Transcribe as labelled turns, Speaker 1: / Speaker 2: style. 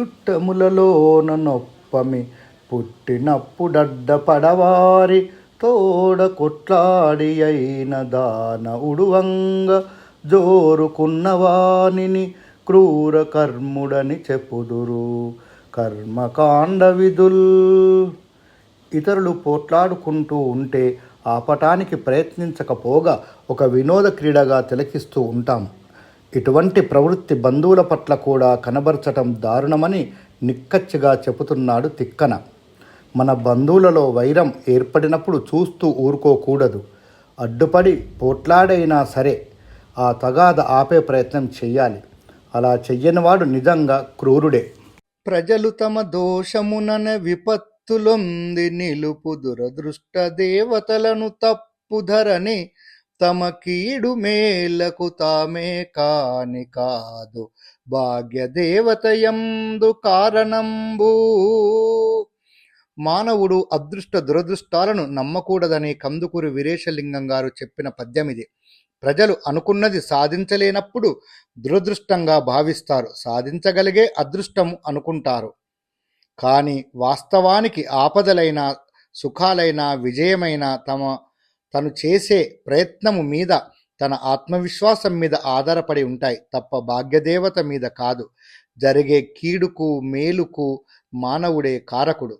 Speaker 1: చుట్టములలోన నొప్పమి పుట్టినప్పుడడ్డ పడవారి తోడ కొట్లాడి అయిన దాన ఉడువంగ జోరుకున్నవానిని క్రూర కర్ముడని చెప్పుదురు. కర్మకాండ విధుల్. ఇతరులు పోట్లాడుకుంటూ ఉంటే ఆపటానికి ప్రయత్నించకపోగా ఒక వినోద క్రీడగా తిలకిస్తూ ఉంటాం. ఇటువంటి ప్రవృత్తి బంధువుల పట్ల కూడా కనబరచటం దారుణమని నిక్కచ్చిగా చెబుతున్నాడు తిక్కన. మన బంధువులలో వైరం ఏర్పడినప్పుడు చూస్తూ ఊరుకోకూడదు. అడ్డుపడి పోట్లాడైనా సరే ఆ తగాద ఆపే ప్రయత్నం చెయ్యాలి. అలా చెయ్యనివాడు నిజంగా క్రూరుడే. ప్రజలు తమ దోషమునన విపత్తులొంది నిలుపు దురదృష్ట దేవతలను తప్పుధరని తమ కీడు మేలకు తామే కాని కాదు. భాగ్య దేవతయందు కారణంబు. మానవుడు అదృష్ట దురదృష్టాలను నమ్మకూడదని కందుకూరి వీరేశలింగం గారు చెప్పిన పద్యమిది ప్రజలు అనుకున్నది సాధించలేనప్పుడు దురదృష్టంగా భావిస్తారు. సాధించగలిగే అదృష్టం అనుకుంటారు. కానీ వాస్తవానికి ఆపదలైన సుఖాలైన విజయమైన తమ తను చేసే ప్రయత్నము మీద తన ఆత్మవిశ్వాసం మీద ఆధారపడి ఉంటాయి తప్ప భాగ్యదేవత మీద కాదు. జరిగే కీడుకు మేలుకు మానవుడే కారకుడు.